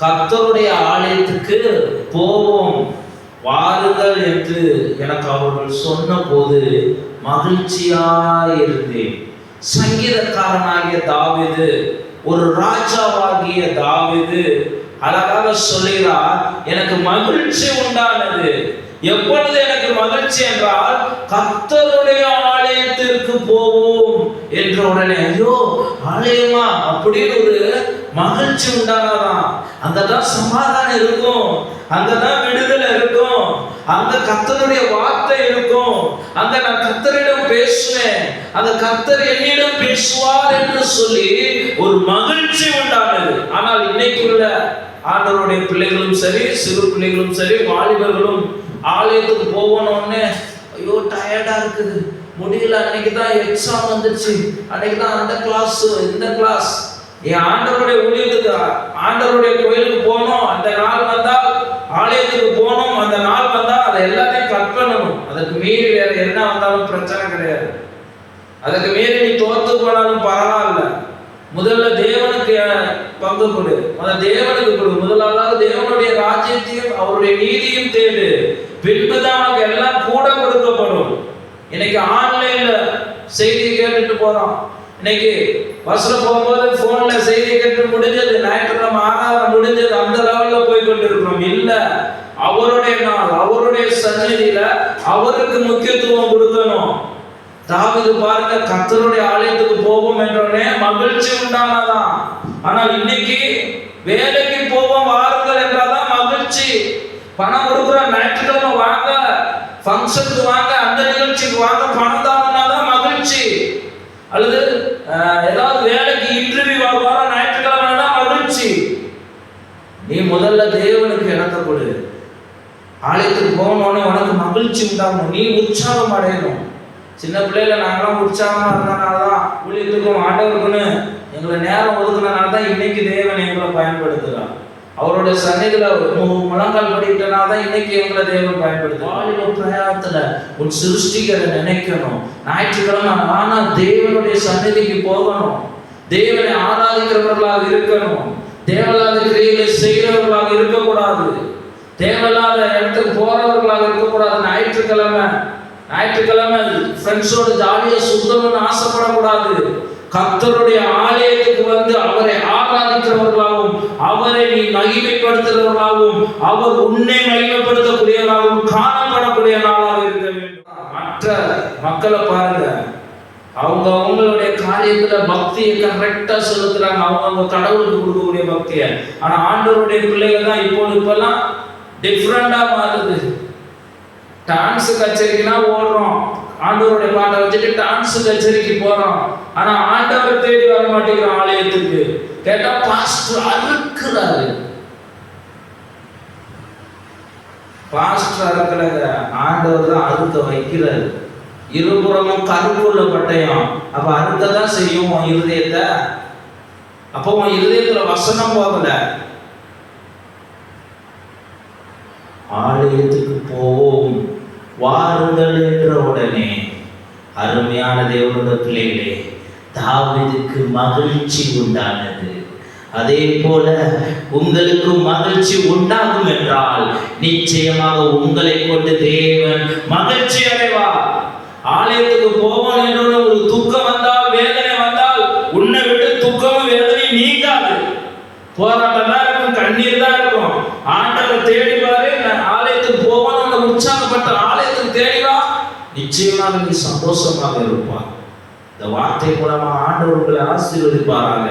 கத்தருடைய ஆலயத்துக்கு போவோம். வாருங்கள் என்று எனக்கு அவர்கள் சொன்னபோது மகிழ்ச்சியாய் இருந்தேன் சங்கீதக்காரனாகிய தாவிது ஒரு ராஜாவாகிய தாவிது அழகாக சொல்லுகிறார் எனக்கு மகிழ்ச்சி உண்டானது. எப்பொழுது எனக்கு மகிழ்ச்சி என்றால் கத்தருடைய ஆலயத்திற்கு போவோம். என்ற உடனே ஐயோ ஆலயமா? அப்படின்னு ஒரு மகிழ்ச்சி உண்டானதான் அங்கதான் சமாதானம் இருக்கும். அங்கதான் விடுதலை இருக்கும். அந்த கர்த்தருடைய வார்த்தை இருக்கும். அங்க நான் கர்த்தரிடம் பேசுவேன் அந்த கர்த்தர் என்னிடம் பேசுவார் என்று சொல்லி ஒரு மகிழ்ச்சி உண்டானது. ஆனால் இன்னைக்குள்ள ஆண்டவருடைய பிள்ளைகளும் சரி சிறு பிள்ளைகளும் சரி வாலிபர்களும் ஆலயத்துக்கு போகணும்னு ஐயோ டயர்டா இருக்குது. முடியல. அன்னைக்கு தான் எக்ஸாம் வந்துச்சு. அன்னைக்கு தான் அந்த கிளாஸ் இந்த கிளாஸ் என் ஆண்டவருடைய ஊழியத்துக்கு ஆண்டவருடைய கோயிலுக்கு போகணும். அந்த நாள் வந்தால் ஆலயத்துக்கு போகணும். அந்த நாள் வந்தால் அதை எல்லாத்தையும் கட் பண்ணணும். அதுக்கு மீறி வேற என்ன வந்தாலும் பிரச்சனை கிடையாது. அதுக்கு மீறி நீ தோத்து போனாலும் பரவாயில்ல. முதல்ல தேவனுக்கு பங்கு கொடு. அந்த தேவனுக்கு கொடு. முதலாவது தேவனுடைய ராஜ்யத்தையும் அவருடைய நீதியும் தேடு. பின்புதான் உனக்கு எல்லாம் கூட கொடுக்கப்படும். இன்னைக்கு ஆன்லைன்ல செய்தி கேட்டுட்டு போறோம். இன்னைக்கு பஸ்ல போகும்போது போன்ல செய்தி கேட்டு முடிஞ்சது ஞாயிற்றுக்கிழமை ஆறாவது முடிஞ்சது அந்த லெவல்ல போய் கொண்டிருக்கிறோம். இல்ல அவருடைய நாள் அவருடைய சன்னதியில அவருக்கு முக்கியத்துவம் கொடுக்கணும். தாவீது பாருங்க கத்தருடைய ஆலயத்துக்கு போவோம் என்றோடனே மகிழ்ச்சி உண்டானதான். ஆனால் இன்னைக்கு வேலைக்கு போவோம் வாருங்கள் என்றாதான் மகிழ்ச்சி. பணம் கொடுக்குற ஞாயிற்றுக்கிழமை வாங்க ஃபங்க்ஷனுக்கு வாங்க அந்த நிகழ்ச்சிக்கு வாங்க பணம் தான் மகிழ்ச்சி. அல்லது ஏதாவது வேலைக்கு இன்டர்வியூ வர ஞாயிற்றுக்கிழமை மகிழ்ச்சி. நீ முதல்ல தேவனுக்கு இடத்த கொடு. ஆலயத்துக்கு போகணும்னு உனக்கு மகிழ்ச்சி உண்டாகணும் நீ உற்சாகம் அடையணும். சின்ன பிள்ளையில நாங்களாம் உற்சாகமா இருந்தனால தான் ஊழியத்துக்கும் ஆண்டவருக்குன்னு எங்களை நேரம் ஒதுக்குனனால தான் இன்னைக்கு தேவன் எங்களை பயன்படுத்துகிறான் அவருடைய சன்னிதில மு- முழங்கால் படிக்கிட்டனா தான் இன்னைக்கு எங்களை தேவன் பயன்படுத்து வாலிப பிரயாணத்துல உன் சிருஷ்டிகரை நினைக்கணும். ஞாயிற்றுக்கிழமை ஆனா தேவனுடைய சன்னிதிக்கு போகணும். தேவனை ஆராதிக்கிறவர்களாக இருக்கணும். தேவலாத கிரியைகளை செய்கிறவர்களாக இருக்கக்கூடாது. தேவலாத இடத்துக்கு போறவர்களாக இருக்கக்கூடாது. ஞாயிற்றுக்கிழமை ஞாயிற்றுக்கிழமை ஃப்ரெண்ட்ஸோட ஜாலியா சுத்தணும்னு ஆசைப்படக்கூடாது. கத்தருடைய ஆலயத்துக்கு வந்து அவரை ஆராதிக்கிறவர்களாகவும் அவரை நீ மகிமைப்படுத்துகிறவர்களாகவும் அவர் உன்னை மகிமைப்படுத்தக்கூடியவர்களாகவும் காணப்படக்கூடிய நாளாக இருக்க வேண்டும். மற்ற மக்களை பாருங்க. அவங்க அவங்களுடைய காரியத்துல பக்தியை கரெக்டா செலுத்துறாங்க. அவங்க அவங்க கடவுளுக்கு கொடுக்கக்கூடிய பக்தியை. ஆனா ஆண்டவருடைய பிள்ளைகள் தான் இப்போ இப்பெல்லாம் டிஃப்ரெண்டா மாறுது. டான்ஸ் கச்சேரிக்கெல்லாம் ஓடுறோம். ஆண்டவருடைய பாட்டை வச்சுட்டு டான்ஸ் கச்சேரிக்கு போறோம். ஆனா ஆண்டவர் தேடி வர மாட்டேங்கிறோம் ஆலயத்துக்கு கேட்டா பாஸ்டர் அறுக்கிறாரு. பாஸ்டர் அறுக்கிறாங்க ஆண்டவர் தான் அறுக்க வைக்கிறாரு. இருபுறமும் கருப்புள்ள பட்டயம். அப்ப அறுக்க தான் செய்யும் உன் இருதயத்தை. அப்போ உன் இருதயத்துல வசனம் போகல. ஆலயத்துக்கு போவோம். வாருங்கள் என்ற உடனே அருமையான தேவனுடைய பிள்ளைகளே தாவீதுக்கு மகிழ்ச்சி உண்டானது. அதே போல உங்களுக்கு மகிழ்ச்சி உண்டாகும் என்றால் நிச்சயமாக உங்களை கொண்டு தேவன் மகிழ்ச்சி அடைவார். ஆலயத்துக்கு போவோம் என்று ஒரு துக்கம் வந்தால் வேதனை வந்தால் உன்னை விட்டு துக்கமும் வேதனை நீங்காது. போராட்டம் தான் இருக்கும் கண்ணீர் தான் இருக்கும். ஆனால் தேடி பாரு நான் ஆலயத்துக்கு போகணும் அந்த உற்சாகப்பட்ட ஆலயத்துக்கு தேடிவா நிச்சயமாக நீ சந்தோஷமாக இருப்பார் இந்த வார்த்தை மூலமாக ஆண்டவர்களை ஆசீர்வதிப்பாராங்க.